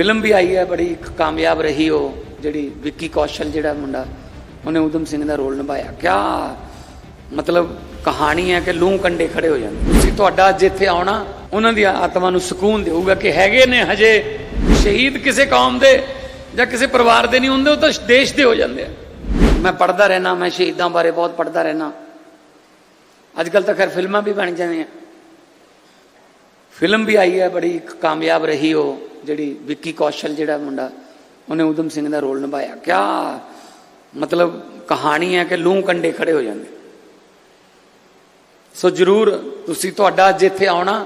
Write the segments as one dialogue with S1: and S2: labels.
S1: Film ਵੀ ਆਈ ਹੈ, ਬੜੀ ਕਾਮਯਾਬ ਰਹੀ ਉਹ, ਜਿਹੜੀ ਵਿੱਕੀ ਕੌਸ਼ਲ ਜਿਹੜਾ ਮੁੰਡਾ, ਉਹਨੇ ਉਦਮ ਸਿੰਘ ਦਾ ਰੋਲ ਨਿਭਾਇਆ। ਕਿਆ ਮਤਲਬ ਕਹਾਣੀ ਹੈ ਕਿ ਲੂੰ ਕੰਡੇ ਖੜੇ ਹੋ ਜਾਂਦੇ। ਤੁਸੀਂ ਤੁਹਾਡਾ ਅੱਜ ਇੱਥੇ ਆਉਣਾ, ਉਹਨਾਂ ਦੀ ਆਤਮਾ ਨੂੰ ਸਕੂਨ ਦੇਊਗਾ ਕਿ ਹੈਗੇ ਨੇ ਹਜੇ ਸ਼ਹੀਦ ਕਿਸੇ ਕੌਮ ਦੇ ਜਾਂ ਕਿਸੇ ਪਰਿਵਾਰ ਦੇ ਨਹੀਂ ਹੁੰਦੇ, ਉਹ ਤਾਂ ਦੇਸ਼ ਦੇ ਹੋ ਜਾਂਦੇ ਆ। ਮੈਂ ਪੜਦਾ ਰਹਿਣਾ ਮੈਂ ਸ਼ਹੀਦਾਂ ਬਾਰੇ ਬਹੁਤ ਪੜਦਾ ਰਹਿਣਾ ਅੱਜ ਕੱਲ ਤਾਂ ਖੈਰ ਫਿਲਮਾਂ ਵੀ ਬਣ ਜਾਂਦੀਆਂ। ਫਿਲਮ ਵੀ ਆਈ ਹੈ, ਬੜੀ ਕਾਮਯਾਬ ਰਹੀ ਉਹ, ਜਿਹੜੀ ਵਿੱਕੀ ਕੌਸ਼ਲ ਜਿਹੜਾ ਮੁੰਡਾ, ਉਹਨੇ ਉਦਮ ਸਿੰਘ ਦਾ ਰੋਲ ਨਿਭਾਇਆ। ਕਿਆ ਮਤਲਬ ਕਹਾਣੀ ਹੈ ਕਿ ਲੂੰ ਕੰਡੇ ਖੜੇ ਹੋ ਜਾਂਦੇ। ਸੋ ਜਰੂਰ ਤੁਸੀਂ ਤੁਹਾਡਾ ਅੱਜ ਇੱਥੇ ਆਉਣਾ,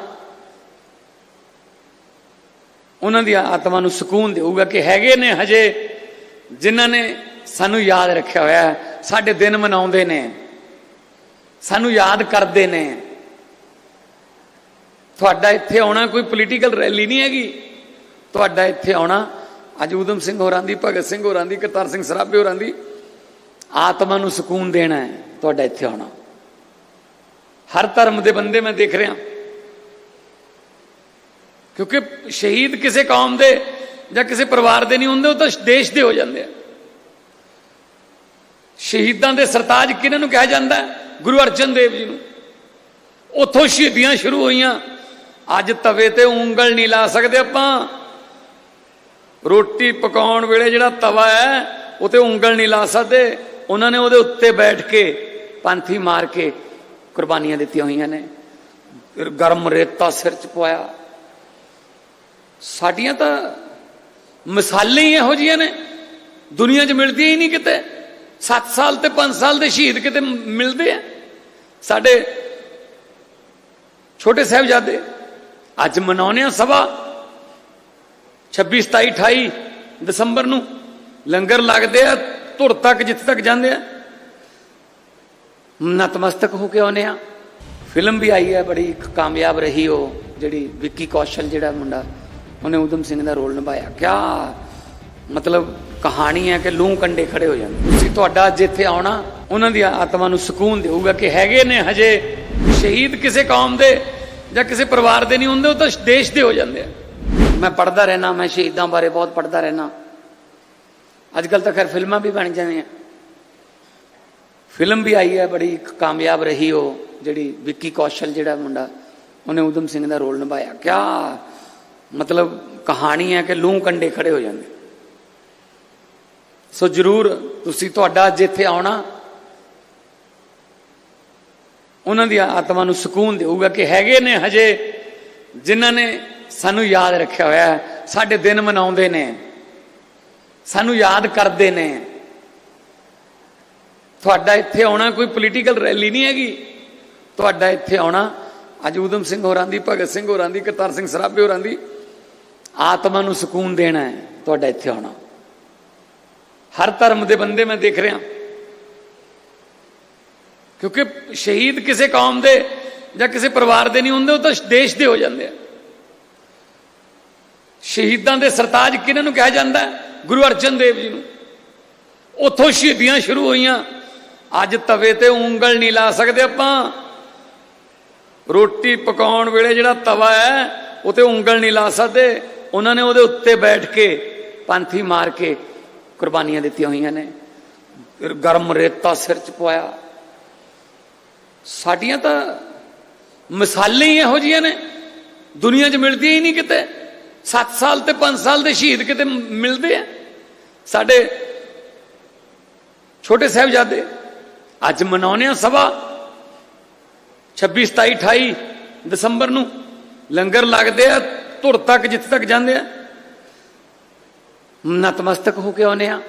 S1: ਉਹਨਾਂ ਦੀ ਆਤਮਾ ਨੂੰ ਸਕੂਨ ਦੇਊਗਾ ਕਿ ਹੈਗੇ ਨੇ ਹਜੇ ਜਿਨ੍ਹਾਂ ਨੇ ਸਾਨੂੰ ਯਾਦ ਰੱਖਿਆ ਹੋਇਆ ਸਾਡੇ ਦਿਨ ਮਨਾਉਂਦੇ ਨੇ, ਸਾਨੂੰ ਯਾਦ ਕਰਦੇ ਨੇ। ਤੁਹਾਡਾ ਇੱਥੇ ਆਉਣਾ ਕੋਈ ਪੋਲੀਟੀਕਲ ਰੈਲੀ ਨਹੀਂ ਹੈਗੀ। ਤੁਹਾਡਾ ਇੱਥੇ ਆਉਣਾ ਅੱਜ ਉਦਮ ਸਿੰਘ ਹੋਰਾਂ ਦੀ, ਭਗਤ ਸਿੰਘ ਹੋਰਾਂ ਦੀ, ਕਰਤਾਰ ਸਿੰਘ ਸਰਾਭੇ ਹੋਰਾਂ ਦੀ ਆਤਮਾ ਨੂੰ ਸਕੂਨ ਦੇਣਾ ਹੈ, ਤੁਹਾਡਾ ਇੱਥੇ ਆਉਣਾ। ਹਰ ਧਰਮ ਦੇ ਬੰਦੇ ਮੈਂ ਦੇਖ ਰਿਹਾ। ਕਿਉਂਕਿ ਸ਼ਹੀਦ ਕਿਸੇ ਕੌਮ ਦੇ ਜਾਂ ਕਿਸੇ ਪਰਿਵਾਰ ਦੇ ਨਹੀਂ ਹੁੰਦੇ, ਉਹ ਤਾਂ ਦੇਸ਼ ਦੇ ਹੋ ਜਾਂਦੇ ਆ। ਸ਼ਹੀਦਾਂ ਦੇ ਸਰਤਾਜ ਕਿਹਨਾਂ ਨੂੰ ਕਿਹਾ ਜਾਂਦਾ ਗੁਰੂ ਅਰਜਨ ਦੇਵ ਜੀ ਨੂੰ। ਉੱਥੋਂ ਸ਼ਹੀਦੀਆਂ ਸ਼ੁਰੂ ਹੋਈਆਂ। ਅੱਜ ਤਵੇ ਤੇ ਉਂਗਲ ਨਹੀਂ ਲਾ ਸਕਦੇ ਆਪਾਂ। ਰੋਟੀ ਪਕਾਉਣ ਵੇਲੇ ਜਿਹੜਾ ਤਵਾ ਹੈ ਉਹ ਤੇ ਉਂਗਲ ਨਹੀਂ ਲਾ ਸਕਦੇ। ਉਹਨਾਂ ਨੇ ਉਹਦੇ ਉੱਤੇ ਬੈਠ ਕੇ ਪੰਥੀ ਮਾਰ ਕੇ ਕੁਰਬਾਨੀਆਂ ਦਿੱਤੀਆਂ ਹੋਈਆਂ ਨੇ। ਗਰਮ ਰੇਤਾ ਸਿਰ ਚ ਪਵਾਇਆ। ਸਾਡੀਆਂ ਤਾਂ ਮਿਸਾਲਾਂ ਹੀ ਇਹੋ ਜੀਆਂ ਨੇ। ਦੁਨੀਆ 'ਚ ਮਿਲਦੀਆਂ ਹੀ ਨਹੀਂ ਕਿਤੇ। 7 ਸਾਲ ਤੇ 5 ਸਾਲ ਦੇ ਸ਼ਹੀਦ ਕਿਤੇ ਮਿਲਦੇ ਆ। ਸਾਡੇ ਛੋਟੇ ਸਾਹਿਬਜ਼ਾਦੇ ਅੱਜ ਮਨਾਉਨੇ ਆ ਸਭਾ। 26 27 28 ਦਸੰਬਰ ਨੂੰ ਲੰਗਰ ਲੱਗਦੇ ਆ, ਧੁਰ ਤੱਕ ਜਿੱਥੇ ਤੱਕ ਜਾਂਦੇ ਆ। ਨਤਮਸਤਕ ਹੋ ਕੇ ਆਉਨੇ ਆ। ਫਿਲਮ ਵੀ ਆਈ ਹੈ, ਬੜੀ ਕਾਮਯਾਬ ਰਹੀ ਉਹ, ਜਿਹੜੀ ਵਿੱਕੀ ਕੌਸ਼ਲ ਜਿਹੜਾ ਮੁੰਡਾ, ਉਹਨੇ ਉਦਮ ਸਿੰਘ ਦਾ ਰੋਲ ਨਿਭਾਇਆ। ਕਿਆ ਮਤਲਬ ਕਹਾਣੀ ਹੈ ਕਿ ਲੂੰ ਕੰਡੇ ਖੜੇ ਹੋ ਜਾਂਦੇ। ਤੁਸੀਂ ਤੁਹਾਡਾ ਅੱਜ ਇੱਥੇ ਆਉਣਾ, ਉਹਨਾਂ ਦੀ ਆਤਮਾ ਨੂੰ ਸਕੂਨ ਦੇਊਗਾ ਕਿ ਹੈਗੇ ਨੇ ਹਜੇ ਸ਼ਹੀਦ ਕਿਸੇ ਕੌਮ ਦੇ। ਜਾਂ ਕਿਸੇ ਪਰਿਵਾਰ ਦੇ ਨਹੀਂ ਹੁੰਦੇ, ਉਹ ਤਾਂ ਦੇਸ਼ ਦੇ ਹੋ ਜਾਂਦੇ ਆ। ਮੈਂ ਪੜਦਾ ਰਹਿਣਾ ਮੈਂ ਸ਼ਹੀਦਾਂ ਬਾਰੇ ਬਹੁਤ ਪੜਦਾ ਰਹਿਣਾ ਅੱਜ ਕੱਲ ਤਾਂ ਖੈਰ ਫਿਲਮਾਂ ਵੀ ਬਣ ਜਾਂਦੀਆਂ। ਫਿਲਮ ਵੀ ਆਈ ਹੈ, ਬੜੀ ਕਾਮਯਾਬ ਰਹੀ ਉਹ, ਜਿਹੜੀ ਵਿੱਕੀ ਕੌਸ਼ਲ ਜਿਹੜਾ ਮੁੰਡਾ, ਉਹਨੇ ਉਦਮ ਸਿੰਘ ਦਾ ਰੋਲ ਨਿਭਾਇਆ। ਕਿਆ ਮਤਲਬ ਕਹਾਣੀ ਹੈ ਕਿ ਲੂੰ ਕੰਡੇ ਖੜੇ ਹੋ ਜਾਂਦੇ। ਸੋ ਜਰੂਰ ਤੁਸੀਂ ਤੁਹਾਡਾ ਅੱਜ ਇੱਥੇ ਆਉਣਾ ਉਹਨਾਂ ਦੀ ਆਤਮਾ ਨੂੰ ਸਕੂਨ ਦੇਊਗਾ ਕਿ ਹੈਗੇ ਨੇ ਹਜੇ ਜਿਨ੍ਹਾਂ ਨੇ ਸਾਨੂੰ ਯਾਦ ਰੱਖਿਆ ਹੋਇਆ ਹੈ। ਸਾਡੇ ਦਿਨ ਮਨਾਉਂਦੇ ਨੇ। ਸਾਨੂੰ ਯਾਦ ਕਰਦੇ ਨੇ। ਤੁਹਾਡਾ ਇੱਥੇ ਆਉਣਾ ਕੋਈ ਪੋਲੀਟੀਕਲ ਰੈਲੀ ਨਹੀਂ ਹੈਗੀ। ਤੁਹਾਡਾ ਇੱਥੇ ਆਉਣਾ ਅੱਜ ਉਦਮ ਸਿੰਘ ਹੋਰਾਂ ਦੀ, ਭਗਤ ਸਿੰਘ ਹੋਰਾਂ ਦੀ, ਕਰਤਾਰ ਸਿੰਘ ਸਰਾਭੇ ਹੋਰਾਂ ਦੀ ਆਤਮਾ ਨੂੰ ਸਕੂਨ ਦੇਣਾ ਹੈ। ਤੁਹਾਡਾ ਇੱਥੇ ਆਉਣਾ। ਹਰ ਧਰਮ ਦੇ ਬੰਦੇ ਮੈਂ ਦੇਖ ਰਿਹਾ। ਕਿਉਂਕਿ ਸ਼ਹੀਦ ਕਿਸੇ ਕੌਮ ਦੇ ਜਾਂ ਕਿਸੇ ਪਰਿਵਾਰ ਦੇ ਨਹੀਂ ਹੁੰਦੇ, ਉਹ ਤਾਂ ਦੇਸ਼ ਦੇ ਹੋ ਜਾਂਦੇ ਆ। ਸ਼ਹੀਦਾਂ ਦੇ ਸਰਤਾਜ ਕਿਹਨਾਂ ਨੂੰ ਕਿਹਾ ਜਾਂਦਾ? ਗੁਰੂ ਅਰਜਨ ਦੇਵ ਜੀ ਨੂੰ। ਉੱਥੋਂ ਸ਼ਹੀਦੀਆਂ ਸ਼ੁਰੂ ਹੋਈਆਂ। ਅੱਜ ਤਵੇ ਤੇ ਉਂਗਲ ਨਹੀਂ ਲਾ ਸਕਦੇ ਆਪਾਂ। ਰੋਟੀ ਪਕਾਉਣ ਵੇਲੇ ਜਿਹੜਾ ਤਵਾ ਹੈ, ਉਹ ਤੇ ਉਂਗਲ ਨਹੀਂ ਲਾ ਸਕਦੇ। ਉਹਨਾਂ ਨੇ ਉਹਦੇ ਉੱਤੇ ਬੈਠ ਕੇ ਪੰਥੀ ਮਾਰ ਕੇ ਕੁਰਬਾਨੀਆਂ ਦਿੱਤੀਆਂ ਹੋਈਆਂ ਨੇ। ਗਰਮ ਰੇਤਾ ਸਿਰ ਚ ਪਵਾਇਆ। ਸਾਡੀਆਂ ਤਾਂ ਮਿਸਾਲਾਂ ਹੀ ਇਹੋ ਜੀਆਂ ਨੇ। ਦੁਨੀਆ 'ਚ ਮਿਲਦੀਆਂ ਹੀ ਨਹੀਂ ਕਿਤੇ। 7 ਸਾਲ ਤੇ 5 ਸਾਲ ਦੇ ਸ਼ਹੀਦ ਕਿਤੇ ਮਿਲਦੇ ਆ। ਸਾਡੇ ਛੋਟੇ ਸਾਹਿਬਜ਼ਾਦੇ ਅੱਜ ਮਨਾਉਨੇ ਆ ਸਭਾ 26 27 28 ਦਸੰਬਰ ਨੂੰ। ਲੰਗਰ ਲੱਗਦੇ ਆ, ਧੁਰ ਤੱਕ ਜਿੱਥੇ ਤੱਕ ਜਾਂਦੇ ਆ। ਨਤਮਸਤਕ ਹੋ ਕੇ ਆਉਨੇ ਆ।